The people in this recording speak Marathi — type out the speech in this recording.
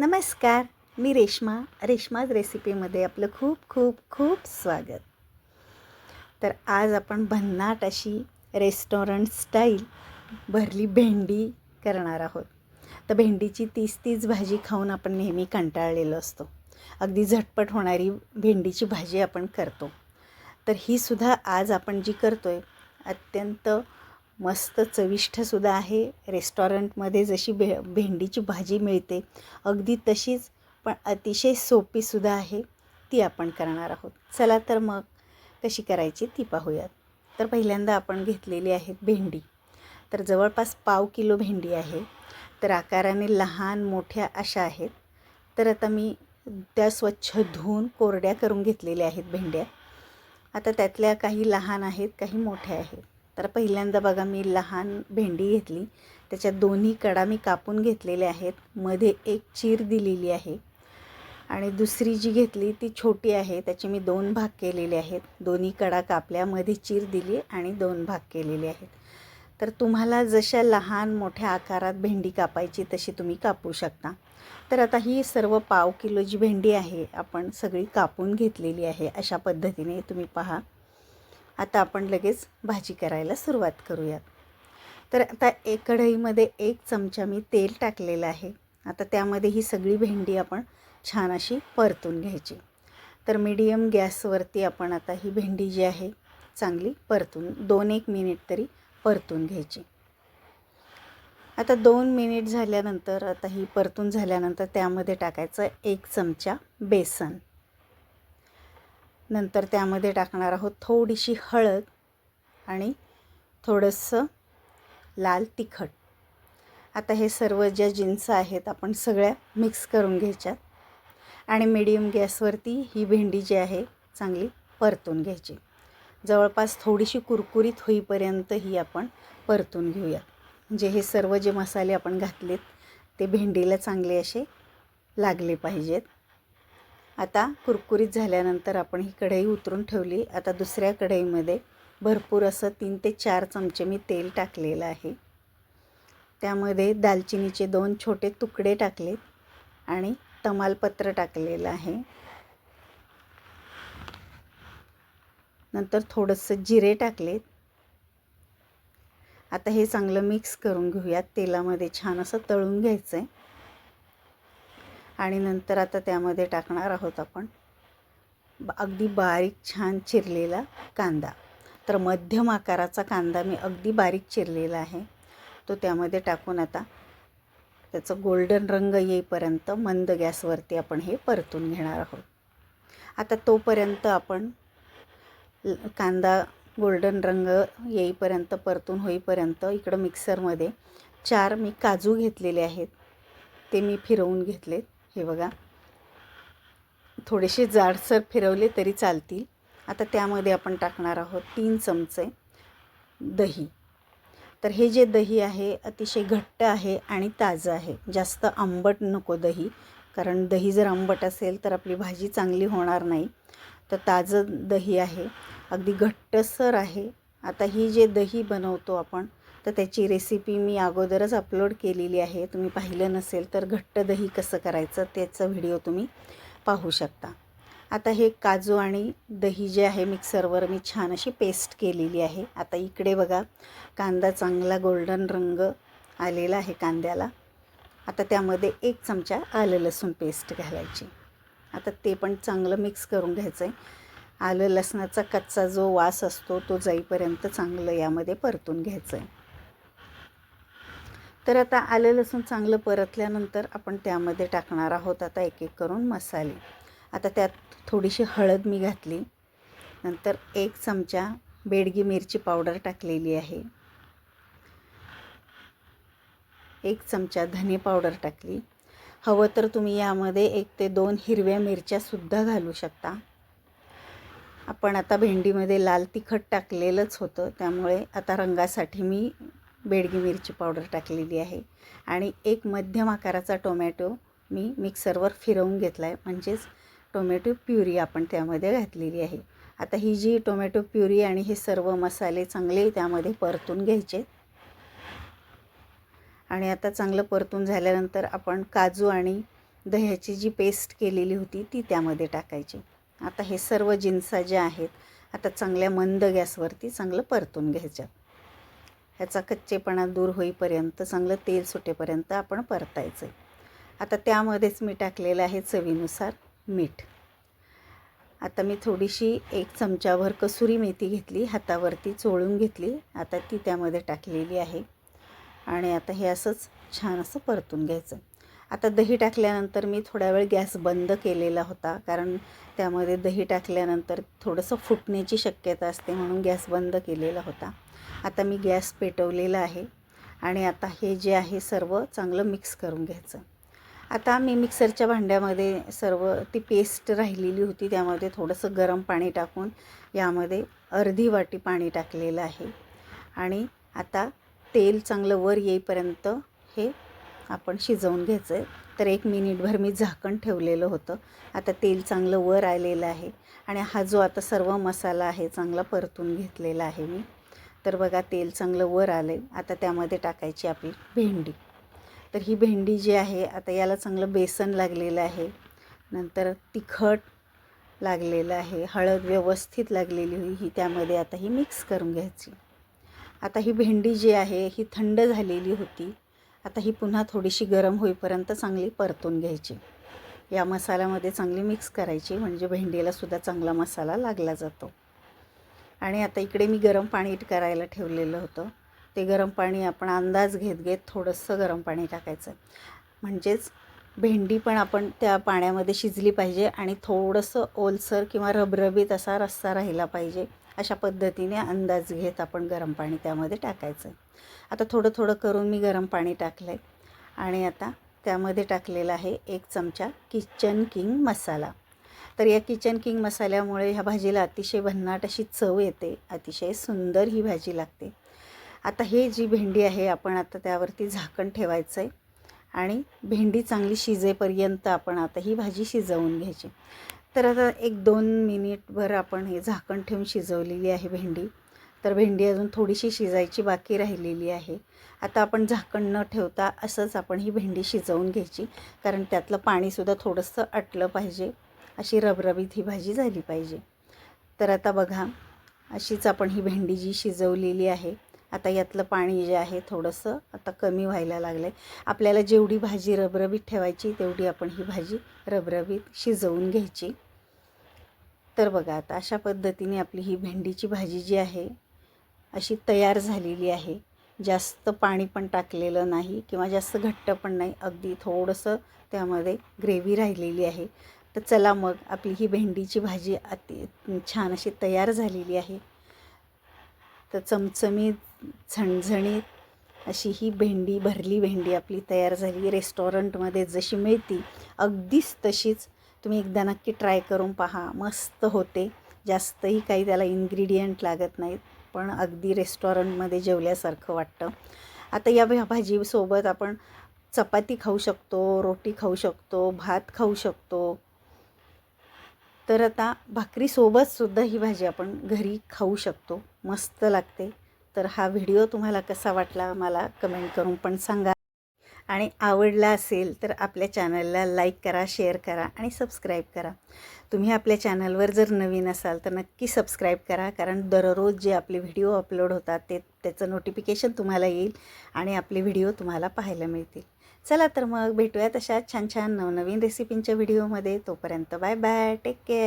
नमस्कार मी रेश्मा. रेश्माज रेसिपीमध्ये आपलं खूप खूप खूप स्वागत. तर आज आपण भन्नाट अशी रेस्टॉरंट स्टाईल भरली भेंडी करणार आहोत. तर भेंडीची तीस तीस भाजी खाऊन आपण नेहमी कंटाळलेलो असतो. अगदी झटपट होणारी भेंडीची भाजी आपण करतो. तर ही सुद्धा आज आपण जी करतो आहे अत्यंत मस्त चविष्टसुद्धा आहे. रेस्टॉरंटमध्ये जशी भे भेंडीची भाजी मिळते अगदी तशीच पण अतिशय सोपीसुद्धा आहे. ती आपण करणार आहोत. चला तर मग कशी करायची ती पाहूयात. तर पहिल्यांदा आपण घेतलेली आहेत भेंडी. तर जवळपास पाव किलो भेंडी आहे. तर आकाराने लहान मोठ्या अशा आहेत. तर आता मी त्या स्वच्छ धुवून कोरड्या करून घेतलेल्या आहेत भेंड्या. आता त्यातल्या काही लहान आहेत काही मोठ्या आहेत. तर पहिल्यांदा बघा मी लहान भेंडी घेतली. त्याच्या दोन्ही कडा मी कापून घेतलेल्या आहेत. मध्ये एक चीर दिलेली आहे. आणि दुसरी जी घेतली ती छोटी आहे. त्याचे मी दोन भाग केलेले आहेत. दोन्ही कडा कापल्यामध्ये चीर दिली आणि दोन भाग केलेले आहेत. तर तुम्हाला जशा लहान मोठ्या आकारात भेंडी कापायची तशी तुम्ही कापू शकता. तर आता ही सर्व पाव किलो जी भेंडी आहे आपण सगळी कापून घेतलेली आहे. अशा पद्धतीने तुम्ही पहा. आता आपण लगेच भाजी करायला सुरुवात करूयात. तर आता एक कढईमध्ये एक चमचा मी तेल टाकलेलं आहे. आता त्यामध्ये ही सगळी भेंडी आपण छान अशी परतून घ्यायची. तर मीडियम गॅसवरती आपण आता ही भेंडी जी आहे चांगली परतून दोन एक मिनिट तरी परतून घ्यायची. आता दोन मिनिट झाल्यानंतर आता ही परतून झाल्यानंतर त्यामध्ये टाकायचं एक चमचा बेसन. नंतर त्यामध्ये टाकणार आहोत थोडीशी हळद आणि थोडंसं लाल तिखट. आता हे सर्व ज्या जिन्स आहेत आपण सगळ्या मिक्स करून घ्यायच्यात. आणि मीडियम गॅसवरती ही भेंडी जी आहे चांगली परतून घ्यायची. जवळपास थोडीशी कुरकुरीत होईपर्यंत ही आपण परतून घेऊया. म्हणजे हे सर्व जे मसाले आपण घातलेत ते भेंडीला चांगले असे लागले पाहिजेत. आता कुरकुरीत झाल्यानंतर आपण ही कढई उतरून ठेवली. आता दुसऱ्या कढईमध्ये भरपूर असं तीन ते चार चमचे मी तेल टाकलेलं आहे. त्यामध्ये दालचिनीचे दोन छोटे तुकडे टाकले आणि तमालपत्र टाकलेलं आहे. नंतर थोडंसं जिरे टाकलेत. आता हे चांगलं मिक्स करून घेऊयात. तेलामध्ये छान असं तळून घ्यायचं आहे आणि नंतर आता त्यामध्ये टाकणार आहोत आपण अगदी बारीक छान चिरलेला कांदा. तर मध्यम आकाराचा कांदा मी अगदी बारीक चिरलेला आहे. तो त्यामध्ये टाकून आता त्याचं गोल्डन रंग येईपर्यंत मंद गॅसवरती आपण हे परतून घेणार आहोत. आता तोपर्यंत आपण कांदा गोल्डन रंग येईपर्यंत परतून होईपर्यंत इकडं मिक्सरमध्ये चार मी काजू घेतलेले आहेत. ते मी फिरवून घेतलेत. हे बघा. थोडेसे जाडसर फिरवले तरी चालतील. आता त्यामध्ये आपण टाकणार आहोत तीन चमचे दही. तर हे जे दही आहे अतिशय घट्ट आहे आणि ताजं आहे. जास्त आंबट नको दही. कारण दही जर आंबट असेल तर आपली भाजी चांगली होणार नाही. तर ताजं दही आहे. अगदी घट्टसर आहे. आता ही जे दही बनवतो आपण तर त्याची रेसिपी मी अगोदरच अपलोड केलेली आहे. तुम्ही पाहिलं नसेल तर घट्ट दही कसं करायचं त्याचं व्हिडिओ तुम्ही पाहू शकता. आता हे काजू आणि दही जे आहे मिक्सरवर मी छान अशी पेस्ट केलेली आहे. आता इकडे बघा कांदा चांगला गोल्डन रंग आलेला आहे कांद्याला. आता त्यामध्ये एक चमचा आलं लसूण पेस्ट घालायची. आता ते पण चांगलं मिक्स करून घ्यायचं आहे आलं लसणाचा कच्चा जो वास असतो तो जाईपर्यंत चांगलं यामध्ये परतून घ्यायचं आहे तर आता आलं लसूण चांगलं परतल्यानंतर आपण त्यामध्ये टाकणार आहोत आता एक एक करून मसाले. आता त्यात थोडीशी हळद मी घातली. नंतर एक चमचा बेडगी मिरची पावडर टाकलेली आहे. एक चमचा धने पावडर टाकली. हवं तर तुम्ही यामध्ये एक ते दोन हिरव्या मिरच्यासुद्धा घालू शकता. आपण आता भेंडीमध्ये लाल तिखट टाकलेलंच होतं. त्यामुळे आता रंगासाठी मी बेडगी मिरची पावडर टाकलेली आहे. आणि एक मध्यम आकाराचा टोमॅटो मी मिक्सरवर फिरवून घेतला आहे म्हणजेच टोमॅटो प्युरी आपण त्यामध्ये घातलेली आहे. आता ही जी टोमॅटो प्युरी आणि हे सर्व मसाले चांगले त्यामध्ये परतून घ्यायचे. आणि आता चांगलं परतून झाल्यानंतर आपण काजू आणि दह्याची जी पेस्ट केलेली होती ती त्यामध्ये टाकायची. आता हे सर्व जिन्सा ज्या आहेत आता चांगल्या मंद गॅसवरती चांगलं परतून घ्यायच्या ह्याचा कच्चेपणा दूर होईपर्यंत चांगलं तेल सुटेपर्यंत आपण परतायचं आहे आता त्यामध्येच मी टाकलेलं आहे चवीनुसार मीठ. आता मी थोडीशी एक चमचाभर कसुरी मेथी घेतली हातावरती चोळून घेतली. आता ती त्यामध्ये टाकलेली आहे. आणि आता हे असंच छान असं परतून घ्यायचं. आता दही टाकल्यानंतर मी थोडा वेळ गॅस बंद केलेला होता कारण त्यामध्ये दही टाकल्यानंतर थोडंसं फुटण्याची शक्यता असते म्हणून गॅस बंद केलेला होता. आता मी गॅस पेटवलेला आहे आणि आता हे जे आहे सर्व चांगलं मिक्स करून घ्यायचं. आता मी मिक्सरच्या भांड्यामध्ये सर्व ती पेस्ट राहिलेली होती त्यामध्ये थोडंसं गरम पाणी टाकून यामध्ये अर्धी वाटी पाणी टाकलेलं आहे. आणि आता तेल चांगलं वर येईपर्यंत हे आपण शिजवून घ्यायचं आहे तर एक मिनिटभर मी झाकण ठेवलेलं होतं. आता तेल चांगलं वर आलेलं आहे. आणि हा जो आता सर्व मसाला आहे चांगला परतून घेतलेला आहे मी. तर बघा तेल चांगलं वर आलं आहे आता त्यामध्ये टाकायची आपली भेंडी. तर ही भेंडी जी आहे आता याला चांगलं बेसन लागलेलं आहे. नंतर तिखट लागलेलं आहे. हळद व्यवस्थित लागलेली हुई ही त्यामध्ये आता ही मिक्स करून घ्यायची. आता ही भेंडी जी आहे ही थंड झालेली होती. आता ही पुन्हा थोडीशी गरम होईपर्यंत चांगली परतून घ्यायची. या मसाल्यामध्ये चांगली मिक्स करायची म्हणजे भेंडीलासुद्धा चांगला मसाला लागला जातो. आणि आता इकडे मी गरम पाणी करायला ठेवलेलं होतं. ते गरम पाणी आपण अंदाज घेत घेत थोडंसं गरम पाणी टाकायचं. म्हणजेच भेंडी पण आपण त्या पाण्यामध्ये शिजली पाहिजे आणि थोडंसं ओलसर किंवा रबरबीत असा रस्सा राहिला पाहिजे. अशा पद्धतीने अंदाज घेत आपण गरम पाणी त्यामध्ये टाकायचं. आता थोडं थोडं करून मी गरम पाणी टाकलं आहे आणि आता त्यामध्ये टाकलेला आहे एक चमचा किचन किंग मसाला. तर या किचन किंग मसाल्यामुळे ह्या भाजीला अतिशय भन्नाट अशी चव येते. अतिशय सुंदर ही भाजी लागते. आता हे जी भेंडी आहे आपण आता त्यावरती झाकण ठेवायचं आहे आणि भेंडी चांगली शिजेपर्यंत आपण आता ही भाजी शिजवून घ्यायची. तर आता एक दोन मिनिटभर आपण हे झाकण ठेवून शिजवलेली आहे भेंडी. तर भेंडी अजून थोडीशी शिजायची बाकी राहिलेली आहे. आता आपण झाकण न ठेवता असंच आपण ही भेंडी शिजवून घ्यायची. कारण त्यातलं पाणीसुद्धा थोडंसं आटलं पाहिजे. अशी रबरबीत ही भाजी झाली पाहिजे. तर आता बघा अशीच आपण ही भेंडी जी शिजवलेली आहे आता यातलं पाणी जे आहे थोडंसं आता कमी व्हायला लागलं आहे आपल्याला जेवढी भाजी रबरबीत ठेवायची तेवढी आपण ही भाजी रबरबीत शिजवून घ्यायची. तर बघा आता अशा पद्धतीने आपली ही भेंडीची भाजी जी आहे अशी तयार झालेली आहे. जास्त पाणी पण टाकलेलं नाही किंवा जास्त घट्ट पण नाही अगदी थोडंसं त्यामध्ये ग्रेव्ही राहिलेली आहे. तर चला मग आपली ही भेंडीची भाजी अति छान अशी तयार झालेली आहे. तर चमचमीत झणझणीत अशी ही भेंडी भरली भेंडी आपली तयार झाली रेस्टॉरंटमध्ये जशी मिळती. अगदीच तशीच तुम्ही एकदा नक्की ट्राय करून पहा. मस्त होते. जास्तही काही त्याला इन्ग्रेडियंट लागत नाहीत पण अगदी रेस्टॉरंटमध्ये जेवल्यासारखं वाटतं. आता या भाजीसोबत आपण चपाती खाऊ शकतो रोटी खाऊ शकतो भात खाऊ शकतो. तर आता भाकरीसोबतसुद्धा ही भाजी आपण घरी खाऊ शकतो. मस्त लागते. तर हा व्हिडिओ तुम्हाला कसा वाटला मला कमेंट करून पण सांगा. आणि आवडला असेल तर आपल्या चॅनलला लाईक करा शेअर करा आणि सबस्क्राईब करा. तुम्ही आपल्या चॅनलवर जर नवीन असाल तर नक्की सबस्क्राईब करा कारण दररोज जे आपले व्हिडिओ अपलोड होतात ते त्याचं नोटिफिकेशन तुम्हाला येईल आणि आपले व्हिडिओ तुम्हाला पाहायला मिळतील. चला तर मग भेटूयात अशा छान छान नवनवीन रेसिपींच्या व्हिडिओमध्ये. तोपर्यंत बाय बाय टेक केअर.